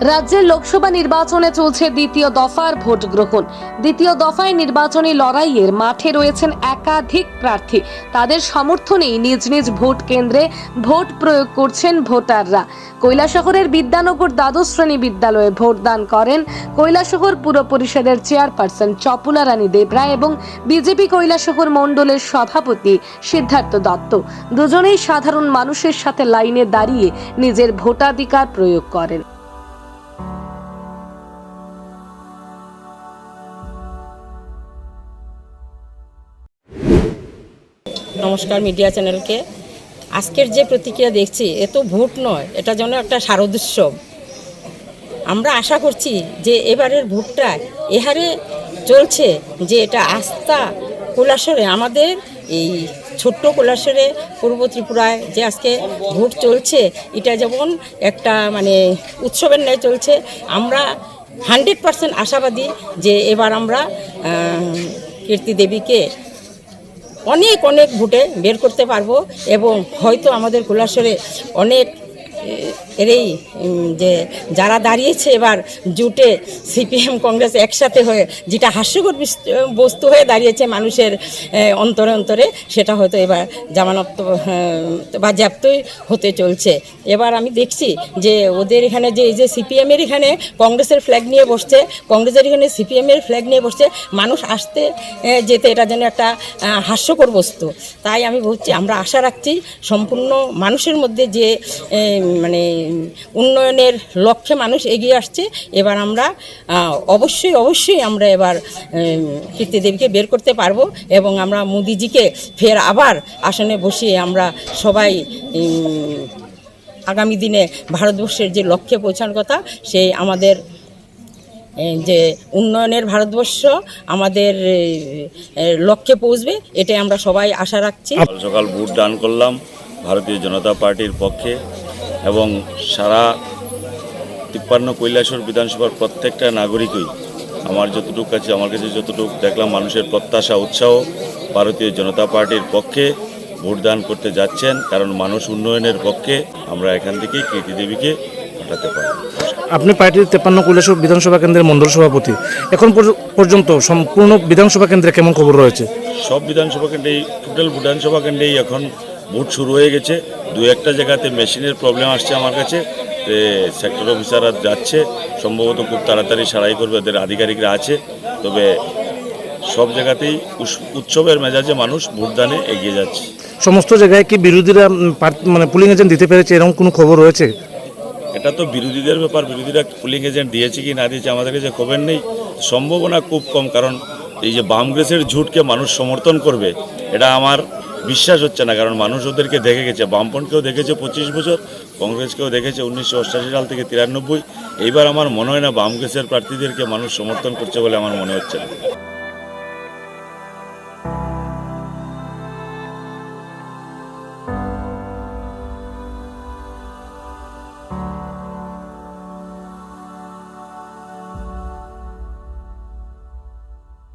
রাজ্যের লোকসভা নির্বাচনে চলছে দ্বিতীয় দফার ভোট গ্রহণ। দ্বিতীয় দফায় নির্বাচনী লড়াইয়ের মাঠে রয়েছেন একাধিক প্রার্থী। তাদের সমর্থনেই নিজ নিজ ভোট কেন্দ্রে ভোট প্রয়োগ করছেন ভোটাররা। কৈলাসহরের বিদ্যানগর দ্বাদশ শ্রেণি বিদ্যালয়ে ভোটদান করেন কৈলাসহর পুর পরিষদের চেয়ারপারসন চপুলা রানী দেবরায় এবং বিজেপি কৈলাসহর মণ্ডলের সভাপতি সিদ্ধার্থ দত্ত। দুজনেই সাধারণ মানুষের সাথে লাইনে দাঁড়িয়ে নিজের ভোটাধিকার প্রয়োগ করেন। নমস্কার মিডিয়া চ্যানেলকে। আজকের যে প্রতিক্রিয়া দেখছি, এ তো ভোট নয়, এটা যেন একটা শারদোৎসব আমরা আশা করছি যে এবারের ভোটটা এহারে চলছে, যে এটা আস্থা কৈলাসরে আমাদের এই ছোট্ট কোলাসরে পূর্ব ত্রিপুরায় যে আজকে ভোট চলছে, এটা যেমন একটা মানে উৎসবের ন্যায় চলছে, আমরা হান্ড্রেড পার্সেন্ট আশাবাদী যে এবার আমরা কীর্তি দেবীকে অনেক অনেক ভোটে বের করতে পারব এবং হয়তো আমাদের কোলাশরে অনেক এ, এরই যে যারা দাঁড়িয়েছে এবার জুটে সিপিএম কংগ্রেস একসাথে হয়ে যেটা হাস্যকর বিস- বস্তু হয়ে দাঁড়িয়েছে মানুষের অন্তরে অন্তরে সেটা হয়তো এবার জামানত বাজ্যাপ্তই হতে চলছে। এবার আমি দেখছি যে ওদের এখানে যে এই যে সিপিএমের এখানে কংগ্রেসের ফ্ল্যাগ নিয়ে বসছে কংগ্রেসের এখানে সিপিএমের ফ্ল্যাগ নিয়ে বসছে মানুষ আসতে যেতে এটা যেন একটা হাস্যকর বস্তু। তাই আমি বলছি আমরা আশা রাখছি সম্পূর্ণ মানুষের মধ্যে যে মানে উন্নয়নের লক্ষ্যে মানুষ এগিয়ে আসছে। এবার আমরা অবশ্যই অবশ্যই আমরা এবার কীর্তিদেবীকে বের করতে পারব এবং আমরা মোদিজিকে ফের আবার আসনে বসিয়ে আমরা সবাই আগামী দিনে ভারতবর্ষের যে লক্ষ্যে পৌঁছানোর কথা, সেই আমাদের যে উন্নয়নের ভারতবর্ষ আমাদের লক্ষ্যে পৌঁছবে, এটাই আমরা সবাই আশা রাখছি। সকাল ভোট দান করলাম ভারতীয় জনতা পার্টির পক্ষে। এবং সারা তিপ্পান্ন কৈলাসর বিধানসভার প্রত্যেকটা নাগরিকই আমার যতটুকু কাছে আমার কাছে যতটুকু দেখলাম মানুষের প্রত্যাশা উৎসাহ ভারতীয় জনতা পার্টির পক্ষে ভোটদান করতে যাচ্ছেন কারণ মানুষ উন্নয়নের পক্ষে আমরা এখান থেকেই কীর্তি দেবীকে পাঠাতে পারি। আপনি পার্টির তেপান্ন কৈলাসর বিধানসভা কেন্দ্রের মণ্ডল সভাপতি। এখন পর্য- পর্যন্ত সম্পূর্ণ বিধানসভা কেন্দ্রে কেমন খবর রয়েছে? সব বিধানসভা কেন্দ্রেই টোটাল বিধানসভা কেন্দ্রেই এখন ভোট শুরু হয়ে গেছে। দু একটা জায়গাতে মেশিনের প্রবলেম আসছে আমার কাছে। সেক্টর অফিসাররা যাচ্ছে সম্ভবত খুব তাড়াতাড়ি সারাই করবে ওদের আধিকারিকরা আছে। তবে সব জায়গাতেই উৎসবের মেজাজে মানুষ ভোটদানে এগিয়ে যাচ্ছে। সমস্ত জায়গায় কি বিরোধীরা মানে পুলিং এজেন্ট দিতে পেরেছে? এরকম কোনো খবর রয়েছে? এটা তো বিরোধীদের ব্যাপার বিরোধীরা পুলিং এজেন্ট দিয়েছে কি না দিয়েছে আমাদের কাছে খবর নেই। সম্ভাবনা খুব কম কারণ এই যে বামগ্রেসের ঝুটকে মানুষ সমর্থন করবে এটা আমার বিশ্বাস হচ্ছে না, কারণ মানুষ ওদেরকে দেখে গেছে, বামপন্থকেও দেখেছে পঁচিশ বছর, কংগ্রেসকেও দেখেছে উনিশশো অষ্টাশি সাল থেকে তিরানব্বই। এইবার আমার মনে হয় না বামগ্রেসের প্রার্থীদেরকে মানুষ সমর্থন করছে বলে আমার মনে হচ্ছে না।